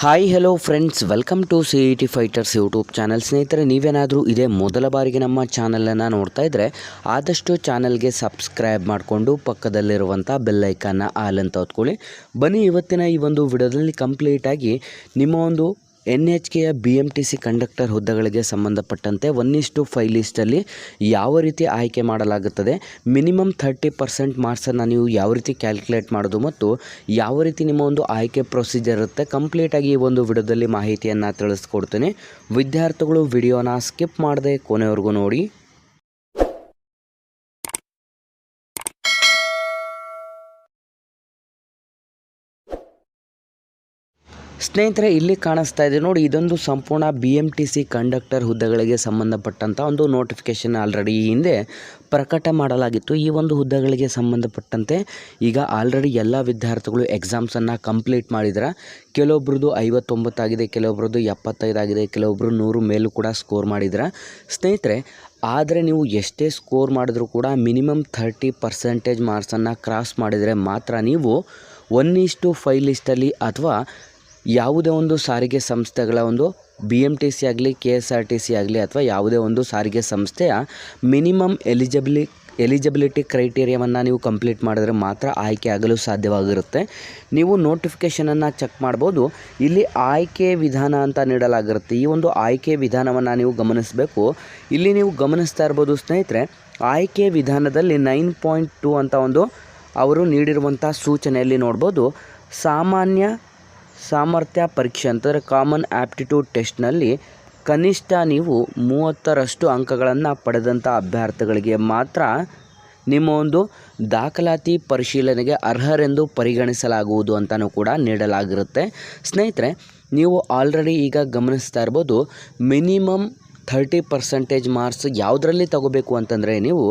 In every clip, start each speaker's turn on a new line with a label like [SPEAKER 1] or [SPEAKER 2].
[SPEAKER 1] Hi hello friends welcome to C E T fighters YouTube channel ಸ್ನೇಹಿತರೆ, ನೀವೇನಾದರೂ ಇದೇ ಮೊದಲ ಬಾರಿಗೆ ನಮ್ಮ ಚಾನಲನ್ನು ನೋಡ್ತಾ ಇದ್ದರೆ ಆದಷ್ಟು ಚಾನಲ್ಗೆ ಸಬ್ಸ್ಕ್ರೈಬ್ ಮಾಡಿಕೊಂಡು ಪಕ್ಕದಲ್ಲಿರುವಂಥ ಬೆಲ್ಲೈಕನ್ನ ಆಲ್ ಅಂತ ಹೊತ್ಕೊಳ್ಳಿ. ಬನ್ನಿ, ಇವತ್ತಿನ ಈ ಒಂದು ವಿಡಿಯೋದಲ್ಲಿ ಕಂಪ್ಲೀಟಾಗಿ ನಿಮ್ಮ ಒಂದು N H ಕೆಯ B M T C conductor ಹುದ್ದೆಗಳಿಗೆ ಸಂಬಂಧಪಟ್ಟಂತೆ ಒನ್ ಇಷ್ಟು ಫೈವ್ ಲಿಸ್ಟಲ್ಲಿ ಯಾವ ರೀತಿ ಆಯ್ಕೆ ಮಾಡಲಾಗುತ್ತದೆ, ಮಿನಿಮಮ್ ಥರ್ಟಿ ಪರ್ಸೆಂಟ್ ಮಾರ್ಕ್ಸನ್ನು ನೀವು ಯಾವ ರೀತಿ ಕ್ಯಾಲ್ಕುಲೇಟ್ ಮಾಡೋದು ಮತ್ತು ಯಾವ ರೀತಿ ನಿಮ್ಮ ಒಂದು ಆಯ್ಕೆ ಪ್ರೊಸೀಜರ್ ಇರುತ್ತೆ ಕಂಪ್ಲೀಟಾಗಿ ಈ ಒಂದು ವಿಡಿಯೋದಲ್ಲಿ ಮಾಹಿತಿಯನ್ನು ತಿಳಿಸ್ಕೊಡ್ತೇನೆ. ವಿದ್ಯಾರ್ಥಿಗಳು ವಿಡಿಯೋನ ಸ್ಕಿಪ್ ಮಾಡದೆ ಕೊನೆವರೆಗೂ ನೋಡಿ. ಸ್ನೇಹಿತರೆ, ಇಲ್ಲಿ ಕಾಣಿಸ್ತಾ ಇದೆ. ನೋಡಿ, ಇದೊಂದು ಸಂಪೂರ್ಣ B M T C conductor ಹುದ್ದೆಗಳಿಗೆ ಸಂಬಂಧಪಟ್ಟಂಥ ಒಂದು ನೋಟಿಫಿಕೇಶನ್ ಆಲ್ರೆಡಿ ಈ ಹಿಂದೆ ಪ್ರಕಟ ಮಾಡಲಾಗಿತ್ತು. ಈ ಒಂದು ಹುದ್ದೆಗಳಿಗೆ ಸಂಬಂಧಪಟ್ಟಂತೆ ಈಗ ಆಲ್ರೆಡಿ ಎಲ್ಲ ವಿದ್ಯಾರ್ಥಿಗಳು ಎಕ್ಸಾಮ್ಸನ್ನು ಕಂಪ್ಲೀಟ್ ಮಾಡಿದ್ರೆ. ಕೆಲವೊಬ್ರದ್ದು ಐವತ್ತೊಂಬತ್ತಾಗಿದೆ ಕೆಲವೊಬ್ರದ್ದು ಎಪ್ಪತ್ತೈದಾಗಿದೆ ಕೆಲವೊಬ್ಬರು ನೂರು ಮೇಲೂ ಕೂಡ ಸ್ಕೋರ್ ಮಾಡಿದ್ರೆ. ಸ್ನೇಹಿತರೆ, ಆದರೆ ನೀವು ಎಷ್ಟೇ ಸ್ಕೋರ್ ಮಾಡಿದ್ರೂ ಕೂಡ ಮಿನಿಮಮ್ ಥರ್ಟಿ ಪರ್ಸೆಂಟೇಜ್ ಮಾರ್ಕ್ಸನ್ನು ಕ್ರಾಸ್ ಮಾಡಿದರೆ ಮಾತ್ರ ನೀವು ಒನ್ ಇಷ್ಟು ಫೈವ್ ಲಿಸ್ಟಲ್ಲಿ ಅಥವಾ ಯಾವುದೇ ಒಂದು ಸಾರಿಗೆ ಸಂಸ್ಥೆಗಳ ಒಂದು ಬಿ ಎಂ ಟಿ ಸಿ ಆಗಲಿ K S R T C ಆಗಲಿ ಅಥವಾ ಯಾವುದೇ ಒಂದು ಸಾರಿಗೆ ಸಂಸ್ಥೆಯ ಮಿನಿಮಮ್ ಎಲಿಜಿಬಿಲಿ, ಎಲಿಜಿಬಿಲಿಟಿ ಕ್ರೈಟೀರಿಯಾವನ್ನು ನೀವು ಕಂಪ್ಲೀಟ್ ಮಾಡಿದ್ರೆ ಮಾತ್ರ ಆಯ್ಕೆ ಆಗಲು ಸಾಧ್ಯವಾಗಿರುತ್ತೆ. ನೀವು ನೋಟಿಫಿಕೇಷನನ್ನು ಚೆಕ್ ಮಾಡ್ಬೋದು. ಇಲ್ಲಿ ಆಯ್ಕೆ ವಿಧಾನ ಅಂತ ನೀಡಲಾಗಿರುತ್ತೆ. ಈ ಒಂದು ಆಯ್ಕೆ ವಿಧಾನವನ್ನು ನೀವು ಗಮನಿಸಬೇಕು. ಇಲ್ಲಿ ನೀವು ಗಮನಿಸ್ತಾ ಇರ್ಬೋದು ಸ್ನೇಹಿತರೆ, ಆಯ್ಕೆ ವಿಧಾನದಲ್ಲಿ ನೈನ್ ಪಾಯಿಂಟ್ ಟು ಅಂತ ಒಂದು ಅವರು ನೀಡಿರುವಂಥ ಸೂಚನೆಯಲ್ಲಿ ನೋಡ್ಬೋದು. ಸಾಮಾನ್ಯ ಸಾಮರ್ಥ್ಯ ಪರೀಕ್ಷೆ ಅಂತಂದರೆ ಕಾಮನ್ ಆ್ಯಪ್ಟಿಟ್ಯೂಡ್ ಟೆಸ್ಟ್ನಲ್ಲಿ ಕನಿಷ್ಠ ನೀವು ಮೂವತ್ತರಷ್ಟು ಅಂಕಗಳನ್ನು ಪಡೆದಂಥ ಅಭ್ಯರ್ಥಿಗಳಿಗೆ ಮಾತ್ರ ನಿಮ್ಮ ಒಂದು ದಾಖಲಾತಿ ಪರಿಶೀಲನೆಗೆ ಅರ್ಹರೆಂದು ಪರಿಗಣಿಸಲಾಗುವುದು ಅಂತಲೂ ಕೂಡ ನೀಡಲಾಗಿರುತ್ತೆ. ಸ್ನೇಹಿತರೆ, ನೀವು ಆಲ್ರೆಡಿ ಈಗ ಗಮನಿಸ್ತಾ ಇರ್ಬೋದು ಮಿನಿಮಮ್ ಥರ್ಟಿ ಪರ್ಸೆಂಟೇಜ್ ಮಾರ್ಕ್ಸ್ ಯಾವುದರಲ್ಲಿ ತಗೋಬೇಕು ಅಂತಂದರೆ ನೀವು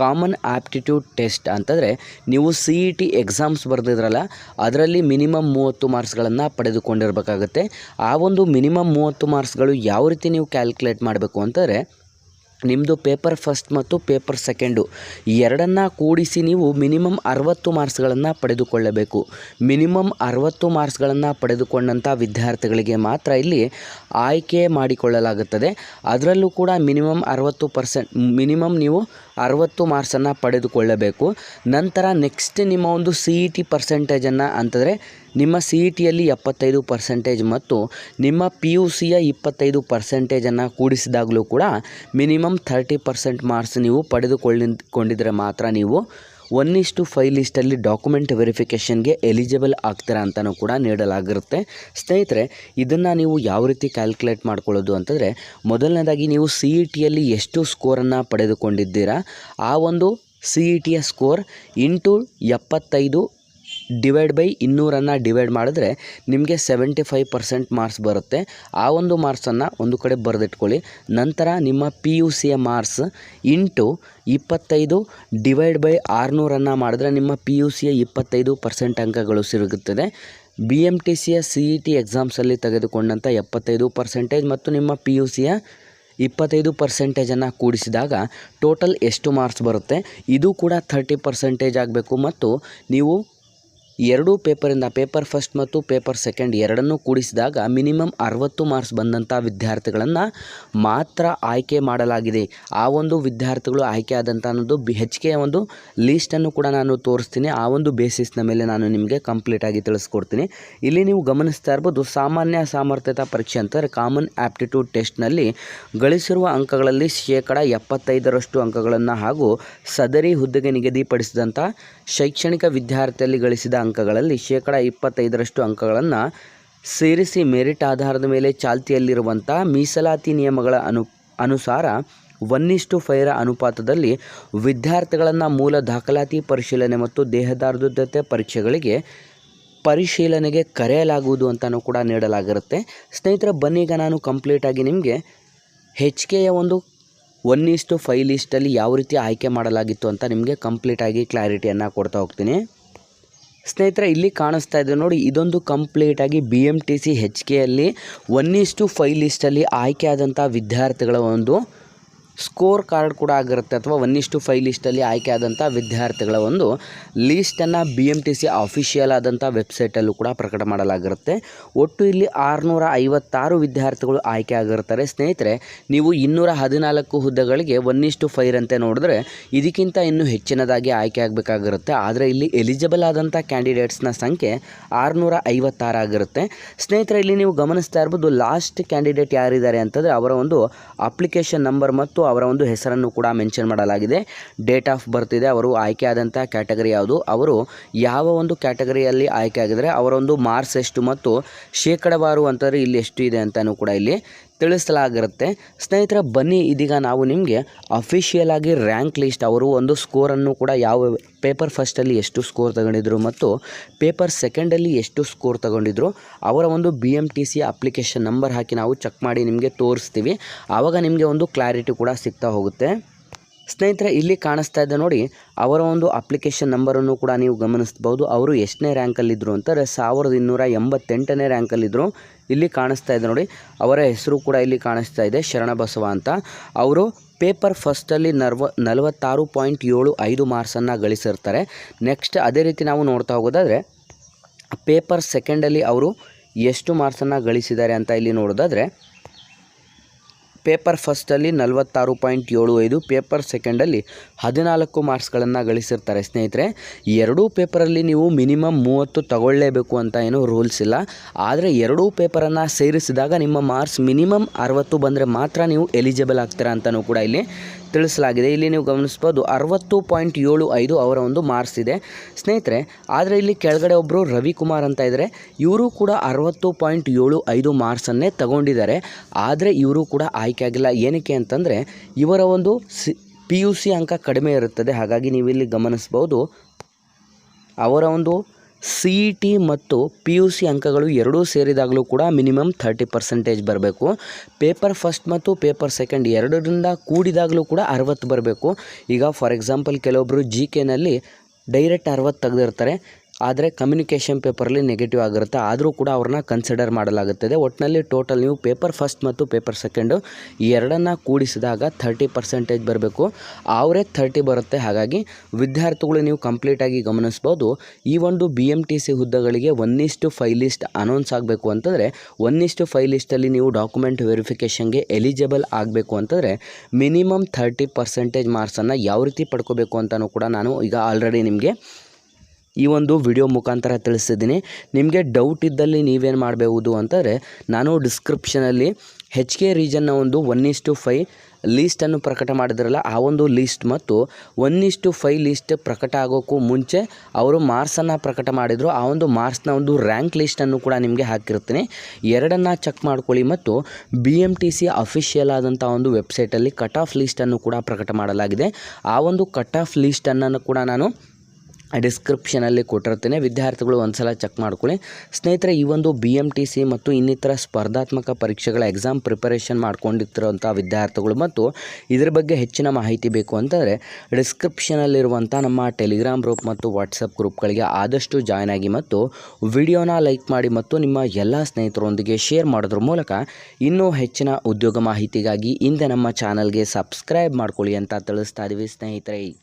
[SPEAKER 1] ಕಾಮನ್ ಆಪ್ಟಿಟ್ಯೂಡ್ ಟೆಸ್ಟ್ ಅಂತಂದರೆ ನೀವು ಸಿ ಇ ಟಿ ಎಕ್ಸಾಮ್ಸ್ ಬರೆದಿದ್ರಲ್ಲ, ಅದರಲ್ಲಿ ಮಿನಿಮಮ್ ಮೂವತ್ತು ಮಾರ್ಕ್ಸ್ಗಳನ್ನು ಪಡೆದುಕೊಂಡಿರಬೇಕಾಗತ್ತೆ. ಆ ಒಂದು ಮಿನಿಮಮ್ ಮೂವತ್ತು ಮಾರ್ಕ್ಸ್ಗಳು ಯಾವ ರೀತಿ ನೀವು ಕ್ಯಾಲ್ಕುಲೇಟ್ ಮಾಡಬೇಕು ಅಂತಂದರೆ ನಿಮ್ಮದು ಪೇಪರ್ ಫಸ್ಟ್ ಮತ್ತು ಪೇಪರ್ ಸೆಕೆಂಡು ಎರಡನ್ನು ಕೂಡಿಸಿ ನೀವು ಮಿನಿಮಮ್ ಅರವತ್ತು ಮಾರ್ಕ್ಸ್ಗಳನ್ನು ಪಡೆದುಕೊಳ್ಳಬೇಕು. ಮಿನಿಮಮ್ ಅರವತ್ತು ಮಾರ್ಕ್ಸ್ಗಳನ್ನು ಪಡೆದುಕೊಂಡಂಥ ವಿದ್ಯಾರ್ಥಿಗಳಿಗೆ ಮಾತ್ರ ಇಲ್ಲಿ ಆಯ್ಕೆ ಮಾಡಿಕೊಳ್ಳಲಾಗುತ್ತದೆ. ಅದರಲ್ಲೂ ಕೂಡ ಮಿನಿಮಮ್ ಅರವತ್ತು ಪರ್ಸೆಂಟ್ ಮಿನಿಮಮ್ ನೀವು ಅರವತ್ತು ಮಾರ್ಕ್ಸನ್ನು ಪಡೆದುಕೊಳ್ಳಬೇಕು. ನಂತರ ನೆಕ್ಸ್ಟ್ ನಿಮ್ಮ ಒಂದು ಸಿ ಇ ಟಿ ಪರ್ಸೆಂಟೇಜನ್ನು ಅಂತಂದರೆ ನಿಮ್ಮ ಸಿ ಇ ಟಿಯಲ್ಲಿ ಎಪ್ಪತ್ತೈದು ಪರ್ಸೆಂಟೇಜ್ ಮತ್ತು ನಿಮ್ಮ ಪಿ ಯು ಸಿಯ ಇಪ್ಪತ್ತೈದು ಪರ್ಸೆಂಟೇಜನ್ನು ಕೂಡಿಸಿದಾಗಲೂ ಕೂಡ ಮಿನಿಮಮ್ ಥರ್ಟಿ ಪರ್ಸೆಂಟ್ ಮಾರ್ಕ್ಸ್ ನೀವು ಪಡೆದುಕೊಳ್ಳಿ ಕೊಂಡಿದ್ದರೆ ಮಾತ್ರ ನೀವು ಒನ್ ಇಷ್ಟು ಫೈವ್ ಲಿಸ್ಟಲ್ಲಿ ಡಾಕ್ಯುಮೆಂಟ್ ವೆರಿಫಿಕೇಷನ್ಗೆ ಎಲಿಜಿಬಲ್ ಆಗ್ತೀರಾ ಅಂತಲೂ ಕೂಡ ನೀಡಲಾಗಿರುತ್ತೆ. ಸ್ನೇಹಿತರೆ, ಇದನ್ನು ನೀವು ಯಾವ ರೀತಿ ಕ್ಯಾಲ್ಕುಲೇಟ್ ಮಾಡ್ಕೊಳ್ಳೋದು ಅಂತಂದರೆ, ಮೊದಲನೇದಾಗಿ ನೀವು ಸಿ ಇ ಟಿಯಲ್ಲಿ ಎಷ್ಟು ಸ್ಕೋರನ್ನು ಪಡೆದುಕೊಂಡಿದ್ದೀರಾ? ಆ ಒಂದು ಸಿ ಇ ಟಿಯ ಸ್ಕೋರ್ ಇಂಟು ಎಪ್ಪತ್ತೈದು ಡಿವೈಡ್ ಬೈ ಇನ್ನೂರನ್ನು ಡಿವೈಡ್ ಮಾಡಿದ್ರೆ ನಿಮಗೆ ಸೆವೆಂಟಿ ಫೈವ್ ಪರ್ಸೆಂಟ್ ಮಾರ್ಕ್ಸ್ ಬರುತ್ತೆ. ಆ ಒಂದು ಮಾರ್ಕ್ಸನ್ನು ಒಂದು ಕಡೆ ಬರೆದಿಟ್ಕೊಳ್ಳಿ. ನಂತರ ನಿಮ್ಮ ಪಿ ಯು ಸಿಯ ಮಾರ್ಕ್ಸ್ ಇಂಟು ಇಪ್ಪತ್ತೈದು ಡಿವೈಡ್ ಬೈ ಆರುನೂರನ್ನು ಮಾಡಿದ್ರೆ ನಿಮ್ಮ ಪಿ ಯು ಸಿಯ ಇಪ್ಪತ್ತೈದು ಪರ್ಸೆಂಟ್ ಅಂಕಗಳು ಸಿಗುತ್ತದೆ. ಬಿ ಎಂ ಟಿ ಸಿಯ ಸಿ ಇ ಟಿ ಎಕ್ಸಾಮ್ಸಲ್ಲಿ ತೆಗೆದುಕೊಂಡಂಥ ಎಪ್ಪತ್ತೈದು ಪರ್ಸೆಂಟೇಜ್ ಮತ್ತು ನಿಮ್ಮ ಪಿ ಯು ಸಿಯ ಇಪ್ಪತ್ತೈದು ಪರ್ಸೆಂಟೇಜನ್ನು ಕೂಡಿಸಿದಾಗ ಟೋಟಲ್ ಎಷ್ಟು ಮಾರ್ಕ್ಸ್ ಬರುತ್ತೆ? ಇದು ಕೂಡ ಥರ್ಟಿ ಪರ್ಸೆಂಟೇಜ್ ಆಗಬೇಕು ಮತ್ತು ನೀವು ಎರಡೂ ಪೇಪರಿಂದ ಪೇಪರ್ ಫಸ್ಟ್ ಮತ್ತು ಪೇಪರ್ ಸೆಕೆಂಡ್ ಎರಡನ್ನೂ ಕೂಡಿಸಿದಾಗ ಮಿನಿಮಮ್ ಅರವತ್ತು ಮಾರ್ಕ್ಸ್ ಬಂದಂಥ ವಿದ್ಯಾರ್ಥಿಗಳನ್ನು ಮಾತ್ರ ಆಯ್ಕೆ ಮಾಡಲಾಗಿದೆ. ಆ ಒಂದು ವಿದ್ಯಾರ್ಥಿಗಳು ಆಯ್ಕೆ ಆದಂಥ ಅನ್ನೋದು ಬಿ ಹೆಚ್ಚಿಗೆ ಒಂದು ಲೀಸ್ಟನ್ನು ಕೂಡ ನಾನು ತೋರಿಸ್ತೀನಿ. ಆ ಒಂದು ಬೇಸಿಸ್ನ ಮೇಲೆ ನಾನು ನಿಮಗೆ ಕಂಪ್ಲೀಟಾಗಿ ತಿಳಿಸ್ಕೊಡ್ತೀನಿ. ಇಲ್ಲಿ ನೀವು ಗಮನಿಸ್ತಾ ಇರ್ಬೋದು, ಸಾಮಾನ್ಯ ಸಾಮರ್ಥ್ಯತಾ ಪರೀಕ್ಷೆ ಅಂತಂದರೆ ಕಾಮನ್ ಆ್ಯಪ್ಟಿಟ್ಯೂಡ್ ಟೆಸ್ಟ್ನಲ್ಲಿ ಗಳಿಸಿರುವ ಅಂಕಗಳಲ್ಲಿ ಶೇಕಡ ಎಪ್ಪತ್ತೈದರಷ್ಟು ಅಂಕಗಳನ್ನು ಹಾಗೂ ಸದರಿ ಹುದ್ದೆಗೆ ನಿಗದಿಪಡಿಸಿದಂಥ ಶೈಕ್ಷಣಿಕ ವಿದ್ಯಾರ್ಥಿಯಲ್ಲಿ ಗಳಿಸಿದ ಅಂಕಗಳಲ್ಲಿ ಶೇಕಡ ಇಪ್ಪತ್ತೈದರಷ್ಟು ಅಂಕಗಳನ್ನು ಸೇರಿಸಿ ಮೆರಿಟ್ ಆಧಾರದ ಮೇಲೆ ಚಾಲ್ತಿಯಲ್ಲಿರುವಂಥ ಮೀಸಲಾತಿ ನಿಯಮಗಳ ಅನು, ಅನುಸಾರ ಒನ್ನಿಷ್ಟು ಫೈರ ಅನುಪಾತದಲ್ಲಿ ವಿದ್ಯಾರ್ಥಿಗಳನ್ನು ಮೂಲ ದಾಖಲಾತಿ ಪರಿಶೀಲನೆ ಮತ್ತು ದೇಹದಾರ್ಢ್ಯತೆ ಪರೀಕ್ಷೆಗಳಿಗೆ ಪರಿಶೀಲನೆಗೆ ಕರೆಯಲಾಗುವುದು ಅಂತಲೂ ಕೂಡ ನೀಡಲಾಗಿರುತ್ತೆ. ಸ್ನೇಹಿತರೆ ಬನ್ನೀಗ ನಾನು ಕಂಪ್ಲೀಟಾಗಿ ನಿಮಗೆ ಹೆಚ್ ಕೆಯ ಒಂದು ಒನ್ನಿಷ್ಟು ಇಷ್ಟು ಫೈವ್ ಲಿಸ್ಟಲ್ಲಿ ಯಾವ ರೀತಿ ಆಯ್ಕೆ ಮಾಡಲಾಗಿತ್ತು ಅಂತ ನಿಮಗೆ ಕಂಪ್ಲೀಟಾಗಿ ಕ್ಲಾರಿಟಿಯನ್ನು ಕೊಡ್ತಾ ಹೋಗ್ತೀನಿ. ಸ್ನೇಹಿತರೆ, ಇಲ್ಲಿ ಕಾಣಿಸ್ತಾ ಇದೆ. ನೋಡಿ, ಇದೊಂದು ಕಂಪ್ಲೀಟಾಗಿ B M T C H ಕೆಯಲ್ಲಿ one ಇಷ್ಟು ಫೈವ್ ಲಿಸ್ಟಲ್ಲಿ ಆಯ್ಕೆಯಾದಂಥ ವಿದ್ಯಾರ್ಥಿಗಳ ಒಂದು ಸ್ಕೋರ್ ಕಾರ್ಡ್ ಕೂಡ ಆಗಿರುತ್ತೆ ಅಥವಾ ಒನ್ ಇಷ್ಟು ಫೈ ಲಿಸ್ಟಲ್ಲಿ ಆಯ್ಕೆ ಆದಂಥ ವಿದ್ಯಾರ್ಥಿಗಳ ಒಂದು ಲೀಸ್ಟನ್ನು B M T C official ಆದಂಥ ವೆಬ್ಸೈಟಲ್ಲೂ ಕೂಡ ಪ್ರಕಟ ಮಾಡಲಾಗಿರುತ್ತೆ. ಒಟ್ಟು ಇಲ್ಲಿ ಆರುನೂರ ಐವತ್ತಾರು ವಿದ್ಯಾರ್ಥಿಗಳು ಆಯ್ಕೆ ಆಗಿರ್ತಾರೆ. ಸ್ನೇಹಿತರೆ, ನೀವು ಇನ್ನೂರ ಹದಿನಾಲ್ಕು ಹುದ್ದೆಗಳಿಗೆ ಒನ್ ಇಷ್ಟು ಫೈರ್ ಅಂತ ನೋಡಿದ್ರೆ ಇದಕ್ಕಿಂತ ಇನ್ನೂ ಹೆಚ್ಚಿನದಾಗಿ ಆಯ್ಕೆ ಆಗಬೇಕಾಗಿರುತ್ತೆ. ಆದರೆ ಇಲ್ಲಿ ಎಲಿಜಿಬಲ್ ಆದಂಥ ಕ್ಯಾಂಡಿಡೇಟ್ಸ್ನ ಸಂಖ್ಯೆ ಆರುನೂರ ಐವತ್ತಾರು ಆಗಿರುತ್ತೆ. ಸ್ನೇಹಿತರೆ, ಇಲ್ಲಿ ನೀವು ಗಮನಿಸ್ತಾ ಇರ್ಬೋದು ಲಾಸ್ಟ್ ಕ್ಯಾಂಡಿಡೇಟ್ ಯಾರಿದ್ದಾರೆ ಅಂತಂದರೆ ಅವರ ಒಂದು ಅಪ್ಲಿಕೇಶನ್ ನಂಬರ್ ಮತ್ತು ಅವರ ಒಂದು ಹೆಸರನ್ನು ಕೂಡ ಮೆನ್ಷನ್ ಮಾಡಲಾಗಿದೆ. ಡೇಟ್ ಆಫ್ ಬರ್ತ್ ಇದೆ. ಅವರು ಆಯ್ಕೆ ಆದಂಥ ಕ್ಯಾಟಗರಿ ಯಾವುದು? ಅವರು ಯಾವ ಒಂದು ಕ್ಯಾಟಗರಿಯಲ್ಲಿ ಆಯ್ಕೆ ಆಗಿದರೆ ಅವರ ಒಂದು ಮಾರ್ಕ್ಸ್ ಎಷ್ಟು ಮತ್ತು ಶೇಕಡವಾರು ಅಂತಂದರೆ ಇಲ್ಲಿ ಎಷ್ಟು ಇದೆ ಅಂತಲೂ ಕೂಡ ಇಲ್ಲಿ ತಿಳಿಸಲಾಗಿರುತ್ತೆ. ಸ್ನೇಹಿತರ, ಬನ್ನಿ ಇದೀಗ ನಾವು ನಿಮಗೆ ಅಫಿಷಿಯಲ್ ಆಗಿ ರ್ಯಾಂಕ್ ಲಿಸ್ಟ್ ಅವರು ಒಂದು ಸ್ಕೋರನ್ನು ಕೂಡ ಯಾವ ಪೇಪರ್ ಫಸ್ಟಲ್ಲಿ ಎಷ್ಟು ಸ್ಕೋರ್ ತಗೊಂಡಿದ್ರು ಮತ್ತು ಪೇಪರ್ ಸೆಕೆಂಡಲ್ಲಿ ಎಷ್ಟು ಸ್ಕೋರ್ ತಗೊಂಡಿದ್ರು, ಅವರ ಒಂದು B M T C application number ಹಾಕಿ ನಾವು ಚೆಕ್ ಮಾಡಿ ನಿಮಗೆ ತೋರಿಸ್ತೀವಿ. ಆವಾಗ ನಿಮಗೆ ಒಂದು ಕ್ಲಾರಿಟಿ ಕೂಡ ಸಿಗ್ತಾ ಹೋಗುತ್ತೆ. ಸ್ನೇಹಿತರೆ, ಇಲ್ಲಿ ಕಾಣಿಸ್ತಾ ಇದೆ ನೋಡಿ, ಅವರ ಒಂದು ಅಪ್ಲಿಕೇಶನ್ ನಂಬರನ್ನು ಕೂಡ ನೀವು ಗಮನಿಸ್ಬೋದು ಅವರು ಎಷ್ಟನೇ ರ್ಯಾಂಕಲ್ಲಿದ್ದರು ಅಂತಾರೆ ಸಾವಿರದ ಇನ್ನೂರ ಎಂಬತ್ತೆಂಟನೇ ರ್ಯಾಂಕಲ್ಲಿದ್ದರು ಇಲ್ಲಿ ಕಾಣಿಸ್ತಾ ಇದೆ ನೋಡಿ, ಅವರ ಹೆಸರು ಕೂಡ ಇಲ್ಲಿ ಕಾಣಿಸ್ತಾ ಇದೆ ಶರಣಬಸವ ಅಂತ. ಅವರು ಪೇಪರ್ ಫಸ್ಟಲ್ಲಿ ನರ್ವ ನಲವತ್ತಾರು ಪಾಯಿಂಟ್ ಏಳು ಐದು ಮಾರ್ಕ್ಸನ್ನು ಗಳಿಸಿರ್ತಾರೆ. ನೆಕ್ಸ್ಟ್ ಅದೇ ರೀತಿ ನಾವು ನೋಡ್ತಾ ಹೋಗೋದಾದರೆ ಪೇಪರ್ ಸೆಕೆಂಡಲ್ಲಿ ಅವರು ಎಷ್ಟು ಮಾರ್ಕ್ಸನ್ನು ಗಳಿಸಿದ್ದಾರೆ ಅಂತ ಇಲ್ಲಿ ನೋಡೋದಾದರೆ ಪೇಪರ್ ಫಸ್ಟಲ್ಲಿ ನಲವತ್ತಾರು ಪಾಯಿಂಟ್ ಏಳು ಐದು, ಪೇಪರ್ ಸೆಕೆಂಡಲ್ಲಿ ಹದಿನಾಲ್ಕು ಮಾರ್ಕ್ಸ್ಗಳನ್ನು ಗಳಿಸಿರ್ತಾರೆ. ಸ್ನೇಹಿತರೆ, ಎರಡೂ ಪೇಪರಲ್ಲಿ ನೀವು ಮಿನಿಮಮ್ ಮೂವತ್ತು ತಗೊಳ್ಳೇಬೇಕು ಅಂತ ಏನು ರೂಲ್ಸ್ ಇಲ್ಲ. ಆದರೆ ಎರಡೂ ಪೇಪರನ್ನು ಸೇರಿಸಿದಾಗ ನಿಮ್ಮ ಮಾರ್ಕ್ಸ್ ಮಿನಿಮಮ್ ಅರವತ್ತು ಬಂದರೆ ಮಾತ್ರ ನೀವು ಎಲಿಜಿಬಲ್ ಆಗ್ತೀರಾ ಅಂತಲೂ ಕೂಡ ಇಲ್ಲಿ ತಿಳಿಸಲಾಗಿದೆ. ಇಲ್ಲಿ ನೀವು ಗಮನಿಸ್ಬೋದು ಅರವತ್ತು ಪಾಯಿಂಟ್ ಏಳು ಐದು ಅವರ ಒಂದು ಮಾರ್ಕ್ಸ್ ಇದೆ. ಸ್ನೇಹಿತರೆ, ಆದರೆ ಇಲ್ಲಿ ಕೆಳಗಡೆ ಒಬ್ಬರು ರವಿಕುಮಾರ್ ಅಂತ ಇದ್ದಾರೆ. ಇವರು ಕೂಡ ಅರವತ್ತು ಪಾಯಿಂಟ್ ಏಳು ಐದು ಮಾರ್ಕ್ಸನ್ನೇ ತಗೊಂಡಿದ್ದಾರೆ. ಆದರೆ ಇವರು ಕೂಡ ಆಯ್ಕೆ ಆಗಿಲ್ಲ. ಏನಕ್ಕೆ ಅಂತಂದರೆ, ಇವರ ಒಂದು ಸಿ, ಪಿ ಯು ಸಿ ಅಂಕ ಕಡಿಮೆ ಇರುತ್ತದೆ. ಹಾಗಾಗಿ ನೀವು ಇಲ್ಲಿ ಗಮನಿಸ್ಬೋದು ಅವರ ಒಂದು ಸಿ ಇ ಟಿ ಮತ್ತು ಪಿ ಯು ಸಿ ಅಂಕಗಳು ಎರಡೂ ಸೇರಿದಾಗಲೂ ಕೂಡ ಮಿನಿಮಮ್ ಥರ್ಟಿ ಪರ್ಸೆಂಟೇಜ್ ಬರಬೇಕು. ಪೇಪರ್ ಫಸ್ಟ್ ಮತ್ತು ಪೇಪರ್ ಸೆಕೆಂಡ್ ಎರಡರಿಂದ ಕೂಡಿದಾಗಲೂ ಕೂಡ ಅರವತ್ತು ಬರಬೇಕು. ಈಗ ಫಾರ್ ಎಕ್ಸಾಂಪಲ್ ಕೆಲವೊಬ್ಬರು ಜಿ ಕೆನಲ್ಲಿ ಡೈರೆಕ್ಟ್ ಅರವತ್ತು ತೆಗೆದಿರ್ತಾರೆ. ಆದರೆ ಕಮ್ಯುನಿಕೇಷನ್ ಪೇಪರಲ್ಲಿ ನೆಗೆಟಿವ್ ಆಗಿರುತ್ತೆ. ಆದರೂ ಕೂಡ ಅವ್ರನ್ನ ಕನ್ಸಿಡರ್ ಮಾಡಲಾಗುತ್ತದೆ. ಒಟ್ಟಿನಲ್ಲಿ ಟೋಟಲ್ ನೀವು ಪೇಪರ್ ಫಸ್ಟ್ ಮತ್ತು ಪೇಪರ್ ಸೆಕೆಂಡು ಎರಡನ್ನು ಕೂಡಿಸಿದಾಗ ಥರ್ಟಿ ಪರ್ಸೆಂಟೇಜ್ ಬರಬೇಕು. ಅವರೇ ಥರ್ಟಿ ಬರುತ್ತೆ. ಹಾಗಾಗಿ ವಿದ್ಯಾರ್ಥಿಗಳು ನೀವು ಕಂಪ್ಲೀಟಾಗಿ ಗಮನಿಸ್ಬೋದು. ಈ ಒಂದು ಬಿ ಎಂ ಟಿ ಸಿ ಹುದ್ದೆಗಳಿಗೆ ಒನ್ ಇಷ್ಟು ಫೈ ಲಿಸ್ಟ್ ಅನೌನ್ಸ್ ಆಗಬೇಕು ಅಂತಂದರೆ ಒನ್ ಇಷ್ಟು ಫೈವ್ ನೀವು ಡಾಕ್ಯುಮೆಂಟ್ ವೆರಿಫಿಕೇಷನ್ಗೆ ಎಲಿಜಿಬಲ್ ಆಗಬೇಕು ಅಂತಂದರೆ ಮಿನಿಮಮ್ ಥರ್ಟಿ ಪರ್ಸೆಂಟೇಜ್ ಮಾರ್ಕ್ಸನ್ನು ಯಾವ ರೀತಿ ಪಡ್ಕೋಬೇಕು ಅಂತಲೂ ಕೂಡ ನಾನು ಈಗ ಆಲ್ರೆಡಿ ನಿಮಗೆ ಈ ಒಂದು ವಿಡಿಯೋ ಮುಖಾಂತರ ತಿಳಿಸಿದ್ದೀನಿ. ನಿಮಗೆ ಡೌಟ್ ಇದ್ದಲ್ಲಿ ನೀವೇನು ಮಾಡಬಹುದು ಅಂತಂದರೆ, ನಾನು ಡಿಸ್ಕ್ರಿಪ್ಷನಲ್ಲಿ ಹೆಚ್ ಕೆ ರೀಜನ್ನ ಒಂದು ಒನ್ ಇಸ್ಟು ಫೈ ಲೀಸ್ಟನ್ನು ಪ್ರಕಟ ಮಾಡಿದ್ರಲ್ಲ, ಆ ಒಂದು ಲೀಸ್ಟ್ ಮತ್ತು ಒನ್ ಇಸ್ಟು ಫೈ ಲೀಸ್ಟ್ ಪ್ರಕಟ ಆಗೋಕ್ಕೂ ಮುಂಚೆ ಅವರು ಮಾರ್ಕ್ಸನ್ನು ಪ್ರಕಟ ಮಾಡಿದರು. ಆ ಒಂದು ಮಾರ್ಕ್ಸ್ನ ಒಂದು ರ್ಯಾಂಕ್ ಲೀಸ್ಟನ್ನು ಕೂಡ ನಿಮಗೆ ಹಾಕಿರ್ತೀನಿ. ಎರಡನ್ನು ಚೆಕ್ ಮಾಡ್ಕೊಳ್ಳಿ ಮತ್ತು B M T C official ಆದಂಥ ಒಂದು ವೆಬ್ಸೈಟಲ್ಲಿ ಕಟ್ ಆಫ್ ಲೀಸ್ಟನ್ನು ಕೂಡ ಪ್ರಕಟ ಮಾಡಲಾಗಿದೆ. ಆ ಒಂದು ಕಟ್ ಆಫ್ ಲೀಸ್ಟನ್ನು ಕೂಡ ನಾನು ಡಿಸ್ಕ್ರಿಪ್ಷನಲ್ಲಿ ಕೊಟ್ಟಿರ್ತೇನೆ. ವಿದ್ಯಾರ್ಥಿಗಳು ಒಂದ್ಸಲ ಚೆಕ್ ಮಾಡ್ಕೊಳ್ಳಿ. ಸ್ನೇಹಿತರೆ, ಈ ಒಂದು ಬಿ ಎಂ ಟಿ ಸಿ ಮತ್ತು ಇನ್ನಿತರ ಸ್ಪರ್ಧಾತ್ಮಕ ಪರೀಕ್ಷೆಗಳ ಎಕ್ಸಾಮ್ ಪ್ರಿಪರೇಷನ್ ಮಾಡ್ಕೊಂಡಿರ್ತಿರೋಂಥ ವಿದ್ಯಾರ್ಥಿಗಳು ಮತ್ತು ಇದರ ಬಗ್ಗೆ ಹೆಚ್ಚಿನ ಮಾಹಿತಿ ಬೇಕು ಅಂತಂದರೆ ಡಿಸ್ಕ್ರಿಪ್ಷನಲ್ಲಿರುವಂಥ ನಮ್ಮ ಟೆಲಿಗ್ರಾಮ್ ಗ್ರೂಪ್ ಮತ್ತು ವಾಟ್ಸಪ್ ಗ್ರೂಪ್ಗಳಿಗೆ ಆದಷ್ಟು ಜಾಯ್ನ್ ಆಗಿ ಮತ್ತು ವಿಡಿಯೋನ ಲೈಕ್ ಮಾಡಿ ಮತ್ತು ನಿಮ್ಮ ಎಲ್ಲ ಸ್ನೇಹಿತರೊಂದಿಗೆ ಶೇರ್ ಮಾಡೋದ್ರ ಮೂಲಕ ಇನ್ನೂ ಹೆಚ್ಚಿನ ಉದ್ಯೋಗ ಮಾಹಿತಿಗಾಗಿ ಹಿಂದೆ ನಮ್ಮ ಚಾನಲ್ಗೆ ಸಬ್ಸ್ಕ್ರೈಬ್ ಮಾಡ್ಕೊಳ್ಳಿ ಅಂತ ತಿಳಿಸ್ತಾ ಇದ್ದೀವಿ ಸ್ನೇಹಿತರೆ.